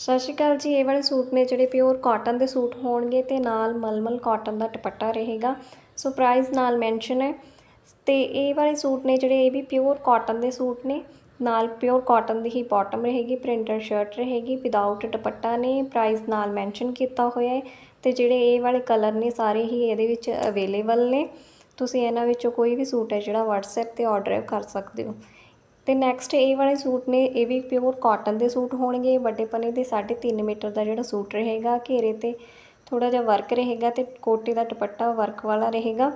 ਸਤਿ ਸ਼੍ਰੀ ਅਕਾਲ ਜੀ, ਇਹ ਵਾਲੇ ਸੂਟ ਨੇ ਜਿਹੜੇ ਪਿਓਰ ਕਾਟਨ ਦੇ ਸੂਟ ਹੋਣਗੇ ਤੇ ਨਾਲ ਮਲਮਲ ਕਾਟਨ ਦਾ ਦੁਪੱਟਾ ਰਹੇਗਾ। ਸੋ ਪ੍ਰਾਈਸ ਨਾਲ ਮੈਂਸ਼ਨ ਹੈ। ਤੇ ਇਹ ਵਾਲੇ ਸੂਟ ਨੇ ਜਿਹੜੇ, ਇਹ ਵੀ ਪਿਓਰ ਕਾਟਨ ਦੇ ਸੂਟ ਨੇ। ਨਾਲ ਪਿਓਰ ਕਾਟਨ ਦੀ ਹੀ ਬਾਟਮ ਰਹੇਗੀ ਪ੍ਰਿੰਟਡ ਸ਼ਰਟ ਰਹੇਗੀ ਵਿਦਆਊਟ ਦੁਪੱਟਾ ਨੇ ਪ੍ਰਾਈਸ ਨਾਲ ਮੈਂਸ਼ਨ ਕੀਤਾ ਹੋਇਆ ਹੈ। ਤੇ ਜਿਹੜੇ ਇਹ ਵਾਲੇ ਕਲਰ ਨੇ, ਸਾਰੇ ਹੀ ਇਹਦੇ ਵਿੱਚ ਅਵੇਲੇਬਲ ਨੇ। ਤੁਸੀਂ ਇਹਨਾਂ ਵਿੱਚੋਂ ਕੋਈ ਵੀ ਸੂਟ ਹੈ ਜਿਹੜਾ WhatsApp ਤੇ ਆਰਡਰ ਕਰ ਸਕਦੇ ਹੋ। ਤੇ ਨੈਕਸਟ ਇਹ ਵਾਲੇ ਸੂਟ ਨੇ, ਇਹ ਵੀ ਪਿਓਰ ਕਾਟਨ ਦੇ ਸੂਟ ਹੋਣਗੇ, ਵੱਡੇ ਪਨੇ ਦੇ 3.5 ਮੀਟਰ ਦਾ ਜਿਹੜਾ ਸੂਟ ਰਹੇਗਾ, ਘੇਰੇ ਤੇ ਥੋੜਾ ਜਿਹਾ ਵਰਕ ਰਹੇਗਾ ਤੇ ਕੋਟੇ ਦਾ ਦੁਪੱਟਾ ਵਰਕ ਵਾਲਾ ਰਹੇਗਾ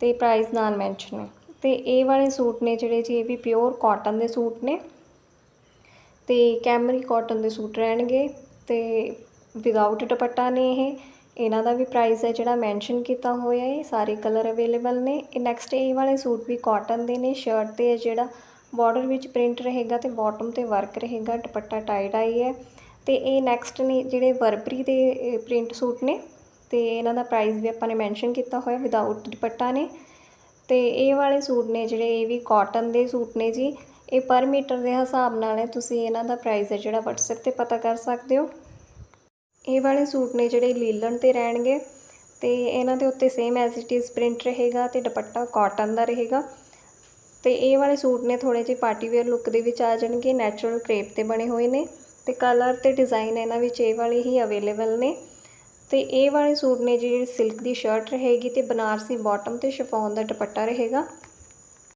ਤੇ ਪ੍ਰਾਈਸ ਨਾਲ ਮੈਂਸ਼ਨ ਹੈ। ਤੇ ਇਹ ਵਾਲੇ ਸੂਟ ਨੇ ਜਿਹੜੇ ਜੀ, ਇਹ ਵੀ ਪਿਓਰ ਕਾਟਨ ਦੇ ਸੂਟ ਨੇ ਤੇ ਕੈਮਰੀ ਕਾਟਨ ਦੇ ਸੂਟ ਰਹਿਣਗੇ ਤੇ ਵਿਦਆਊਟ ਦੁਪੱਟਾ ਨੇ ਇਹ, ਇਹਨਾਂ ਦਾ ਵੀ ਪ੍ਰਾਈਸ ਹੈ ਜਿਹੜਾ ਮੈਂਸ਼ਨ ਕੀਤਾ ਹੋਇਆ ਹੈ ਸਾਰੇ ਕਲਰ ਅਵੇਲੇਬਲ ਨੇ। ਇਹ ਨੈਕਸਟ ਇਹ ਵਾਲੇ ਸੂਟ ਵੀ ਕਾਟਨ ਦੇ ਨੇ ਸ਼ਰਟ ਤੇ ਜਿਹੜਾ ਬਾਰਡਰ ਵਿੱਚ ਪ੍ਰਿੰਟ ਰਹੇਗਾ ਤੇ ਬਾਟਮ ਤੇ ਵਰਕ ਰਹੇਗਾ, ਦੁਪੱਟਾ ਟਾਈ ਡਾਈ ਹੈ ਤੇ ਇਹ ਨੈਕਸਟ ਨੇ ਜਿਹੜੇ ਵਰਬਰੀ ਦੇ ਪ੍ਰਿੰਟ ਸੂਟ ਨੇ ਤੇ ਇਹਨਾਂ ਦਾ ਪ੍ਰਾਈਸ ਵੀ ਆਪਾਂ ਨੇ ਮੈਂਸ਼ਨ ਕੀਤਾ ਹੋਇਆ ਵਿਦਆਊਟ ਦੁਪੱਟਾ ਨੇ ਤੇ ਇਹ ਵਾਲੇ ਸੂਟ ਨੇ ਜਿਹੜੇ, ਇਹ ਵੀ ਕਾਟਨ ਦੇ ਸੂਟ ਨੇ ਜੀ। ਇਹ ਪਰ ਮੀਟਰ ਦੇ ਹਿਸਾਬ ਨਾਲ ਹੈ, ਤੁਸੀਂ ਇਹਨਾਂ ਦਾ ਪ੍ਰਾਈਸ ਹੈ ਜਿਹੜਾ WhatsApp ਤੇ ਪਤਾ ਕਰ ਸਕਦੇ ਹੋ। ਇਹ ਵਾਲੇ ਸੂਟ ਨੇ ਜਿਹੜੇ ਲੀਲਨ ਤੇ ਰਹਿਣਗੇ ਤੇ ਇਹਨਾਂ ਦੇ ਉੱਤੇ same as it is print ਰਹੇਗਾ ਤੇ ਦੁਪੱਟਾ ਕਾਟਨ ਦਾ ਰਹੇਗਾ। ਤੇ ਇਹ ਵਾਲੇ ਸੂਟ ਨੇ ਥੋੜੇ ਜਿਹੇ ਪਾਰਟੀ ਵੇਅਰ ਲੁੱਕ ਦੇ ਵਿੱਚ ਆ ਜਾਣਗੇ ਨੈਚੁਰਲ ਕ੍ਰੇਪ ਤੇ ਬਣੇ ਹੋਏ ਨੇ ਤੇ ਕਲਰ ਤੇ ਡਿਜ਼ਾਈਨ ਇਹਨਾਂ ਵਿੱਚ ਇਹ ਵਾਲੇ ਹੀ ਅਵੇਲੇਬਲ ਨੇ। ਤੇ ਇਹ ਵਾਲੇ ਸੂਟ ਨੇ ਜਿਹੜੀ ਸਿਲਕ ਦੀ ਸ਼ਰਟ ਰਹੇਗੀ ਤੇ ਬਨਾਰਸੀ ਬਾਟਮ ਤੇ ਸ਼ਿਫੋਨ ਦਾ ਦੁਪੱਟਾ ਰਹੇਗਾ।